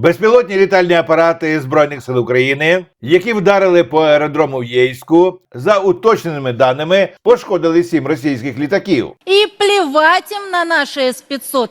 Безпілотні літальні апарати Збройних сил України, які вдарили по аеродрому в Єйську, за уточненими даними, пошкодили сім російських літаків. І плівать їм на наші С-500.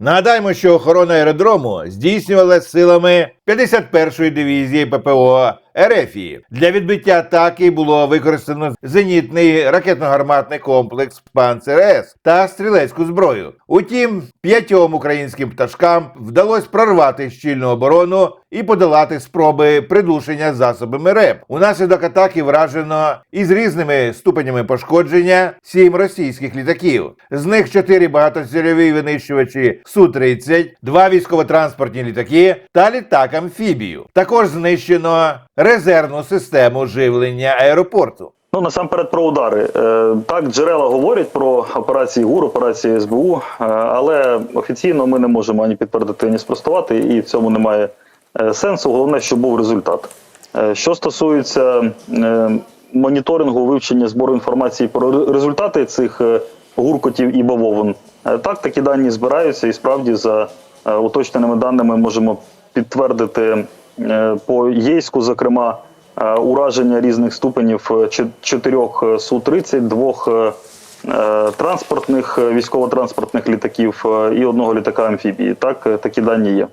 Нагадаємо, що охорона аеродрому здійснювалася силами 51-ї дивізії ППО Ерефії. Для відбиття атаки було використано зенітний ракетно-гарматний комплекс Панцер С та стрілецьку зброю. Утім, п'ятьом українським пташкам вдалося прорвати щільну оборону і подолати спроби придушення засобами РЕП. Унаслідок атаки вражено із різними ступенями пошкодження сім російських літаків. З них чотири багатоцільові винищувачі Су-30, два військово-транспортні літаки та літак амфібію. Також знищено резервну систему живлення аеропорту. Ну насамперед про удари. Е, Так, джерела говорять про операції ГУР, операції СБУ, е, але офіційно ми не можемо ані підтвердити, ані спростувати, і в цьому немає е, сенсу. Головне, щоб був результат. Що стосується моніторингу, вивчення збору інформації про результати цих гуркотів і бавовин, так такі дані збираються, і справді за уточненими даними можемо підтвердити е, по єйську, зокрема. Е, ураження різних ступенів е, чо- чотирьох е, Су-30, двох транспортних військово-транспортних літаків і одного літака амфібії. Так, такі дані є.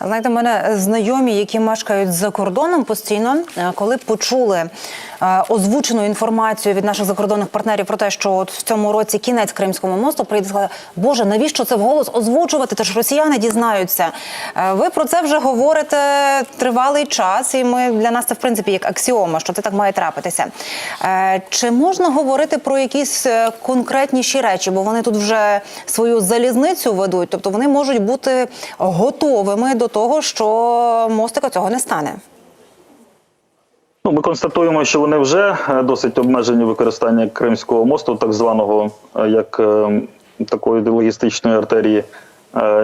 Знаєте, в мене знайомі, які мешкають за кордоном постійно, е, коли почули е, озвучену інформацію від наших закордонних партнерів про те, що от в цьому році кінець Кримського мосту прийде сказали, Боже, навіщо це вголос озвучувати? Та ж росіяни дізнаються. Е, Ви про це вже говорите тривалий час, і ми для нас це в принципі як аксіома, що це так має трапитися. Чи можна говорити про якісь конкретніші речі? Бо вони тут вже свою залізницю ведуть, тобто вони можуть бути готовими до того, що мостика цього не стане. Ну, ми констатуємо, що вони вже е, досить обмежені використання Кримського мосту, так званого е, як е, такої логістичної артерії,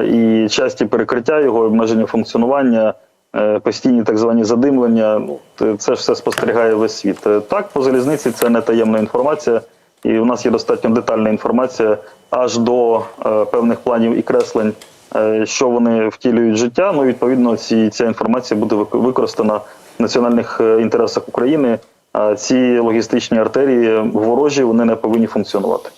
і часті перекриття його, обмеження функціонування, постійні так звані задимлення. Ну, це ж все спостерігає весь світ. Так, по залізниці це не таємна інформація, і у нас є достатньо детальна інформація аж до певних планів і креслень що вони втілюють життя. Ну відповідно, ці ця інформація буде використана в національних е, інтересах України. А ці логістичні артерії ворожі вони не повинні функціонувати.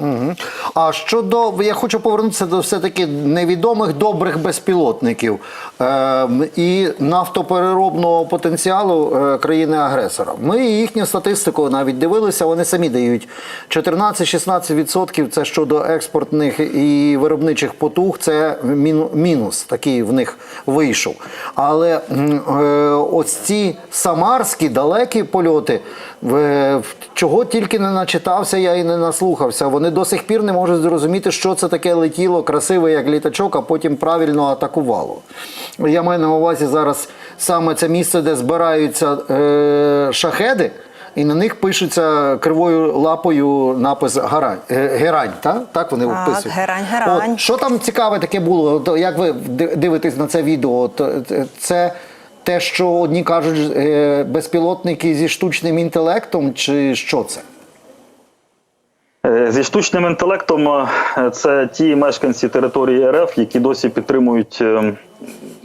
Угу. А щодо я хочу повернутися до все-таки невідомих добрих безпілотників е, і нафтопереробного потенціалу е, країни-агресора. Ми їхню статистику навіть дивилися, вони самі дають 14-16% це щодо експортних і виробничих потуг. Це мінус такий в них вийшов. Але е, ось ці самарські далекі польоти, в- чого тільки не начитався, я і не наслухався. Вони до сих пір не можуть зрозуміти, що це таке летіло красиве, як літачок, а потім правильно атакувало. Я маю на увазі зараз саме це місце, де збираються е, шахеди. І на них пишеться кривою лапою напис Гарань, е, Герань, так? Так вони Так, описують. Герань, Герань. От, що там цікаве таке було? От, як ви дивитесь на це відео? От, е, це те, що одні кажуть, е, безпілотники зі штучним інтелектом, чи що це? Е, Зі штучним інтелектом е, це ті мешканці території РФ, які досі підтримують е,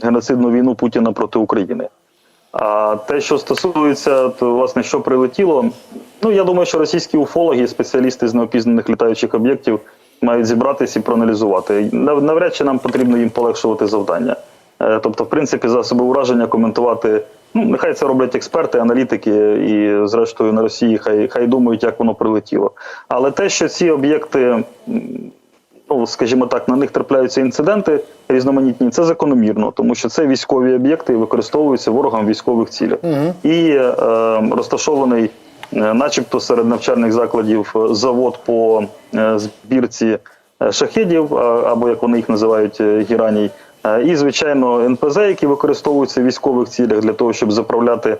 геноцидну війну Путіна проти України. А те, що стосується, то, власне, що прилетіло, ну я думаю, що російські уфологи, спеціалісти з неопізнаних літаючих об'єктів, мають зібратися і проаналізувати. Нав- Навряд чи нам потрібно їм полегшувати завдання. Тобто, в принципі, засоби ураження коментувати. Ну, нехай це роблять експерти, аналітики, і зрештою на Росії хай хай думають, як воно прилетіло. Але те, що ці об'єкти, ну скажімо так, на них трапляються інциденти різноманітні, це закономірно, тому що це військові об'єкти і використовуються ворогом в військових цілях. І е, розташований, е, начебто, серед навчальних закладів е, завод по е, збірці шахедів, або як вони їх називають гіраній. Е, І, звичайно, НПЗ, які використовуються в військових цілях для того, щоб заправляти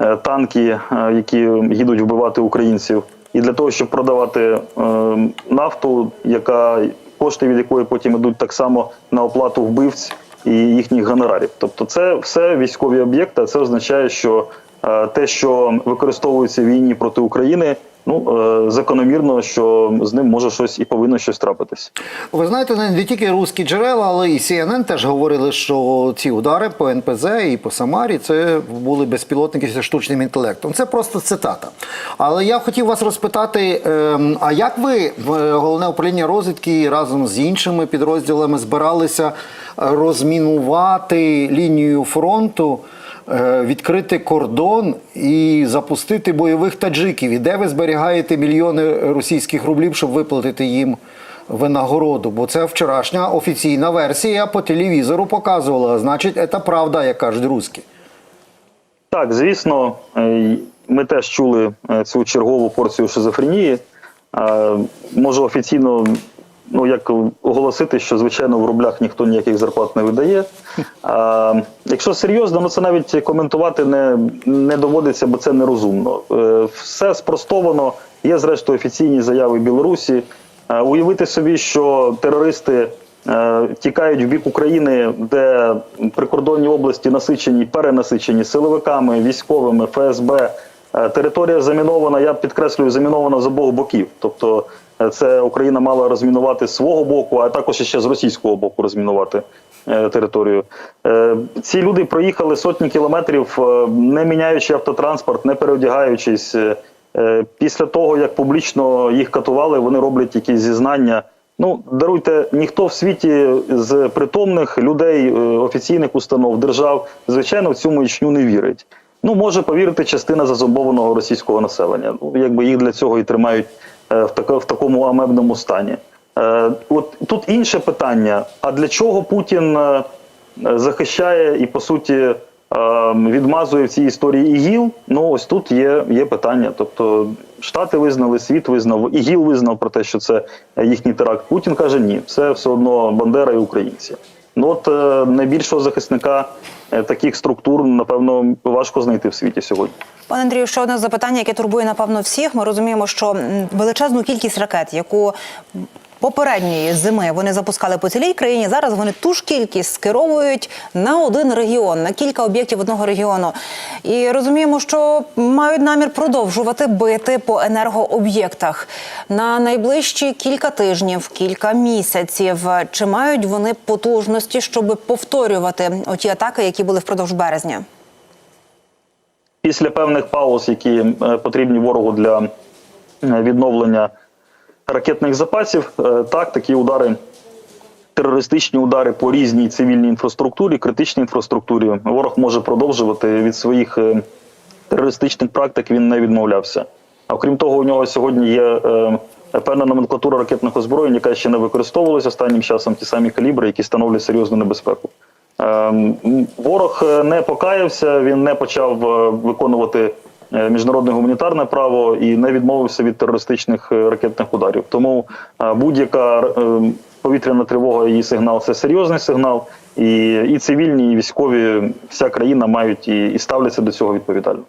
е, танки, е, які їдуть вбивати українців, і для того, щоб продавати нафту, яка кошти від якої потім йдуть так само на оплату вбивць і їхніх гонорарів. Тобто, це все військові об'єкти. Це означає, що те, що використовується в війні проти України, ну е, закономірно, що з ним може щось і повинно щось трапитись. Ви знаєте, не тільки русські джерела, але і CNN теж говорили, що ці удари по НПЗ і по Самарі це були безпілотники зі штучним інтелектом. Це просто цитата. Але я хотів вас розпитати: ем, а як ви в е, головне управління розвідки разом з іншими підрозділами збиралися розмінувати лінію фронту? Е, Відкрити кордон і запустити бойових таджиків. І де ви зберігаєте мільйони російських рублів, щоб виплатити їм винагороду? Бо це вчорашня офіційна версія по телевізору показувала. Значить, це правда, як кажуть русські. Так, звісно, е, ми теж чули е, цю чергову порцію шизофренії. Можу офіційно ну, як оголосити, що звичайно в рублях ніхто ніяких зарплат не видає. А, якщо серйозно, ну це навіть коментувати не, не доводиться, бо це нерозумно. Е, Все спростовано. Є зрештою офіційні заяви Білорусі. Е, Уявити собі, що терористи е, тікають в бік України, де прикордонні області насичені, перенасичені силовиками, військовими, ФСБ. Територія замінована, я підкреслюю, замінована з обох боків. Тобто це Україна мала розмінувати з свого боку, а також ще з російського боку розмінувати е, територію. Е, Ці люди проїхали сотні кілометрів, е, не міняючи автотранспорт, не переодягаючись. Е, е, Після того, як публічно їх катували, вони роблять якісь зізнання. Ну, даруйте, ніхто в світі з притомних людей, е, офіційних установ, держав, звичайно, в цю маячню не вірить. Ну, може повірити частина зазомбованого російського населення. Ну, якби їх для цього і тримають е, в, тако- в такому амебному стані. Е, от тут інше питання: а для чого Путін е, е, захищає і по суті е, відмазує в цій історії ІГІЛ? Ну ось тут є, є питання. Тобто Штати визнали, світ визнав, ІГІЛ визнав про те, що це їхній теракт. Путін каже, ні, це все одно Бандера і українці. Ну от е, найбільшого захисника е, таких структур, напевно, важко знайти в світі сьогодні. Пане Андрію, ще одне запитання, яке турбує напевно всіх. Ми розуміємо, що величезну кількість ракет, яку попередньої зими вони запускали по цілій країні. Зараз вони ту ж кількість скеровують на один регіон, на кілька об'єктів одного регіону. І розуміємо, що мають намір продовжувати бити по енергооб'єктах на найближчі кілька тижнів, кілька місяців. Чи мають вони потужності, щоб повторювати оті атаки, які були впродовж березня? після певних пауз, які е, потрібні ворогу для е, відновлення ракетних запасів, е, так такі удари. Терористичні удари по різній цивільній інфраструктурі, критичній інфраструктурі ворог може продовжувати від своїх е, терористичних практик. Він не відмовлявся. А крім того, у нього сьогодні є е, певна номенклатура ракетних озброєнь, яка ще не використовувалася останнім часом. Ті самі калібри, які становлять серйозну небезпеку. Е, ворог не покаявся, він не почав виконувати міжнародне гуманітарне право і не відмовився від терористичних е, ракетних ударів. Тому е, будь-яка е, повітряна тривога і сигнал це серйозний сигнал. І, і цивільні, і військові, вся країна мають і, і ставляться до цього відповідально.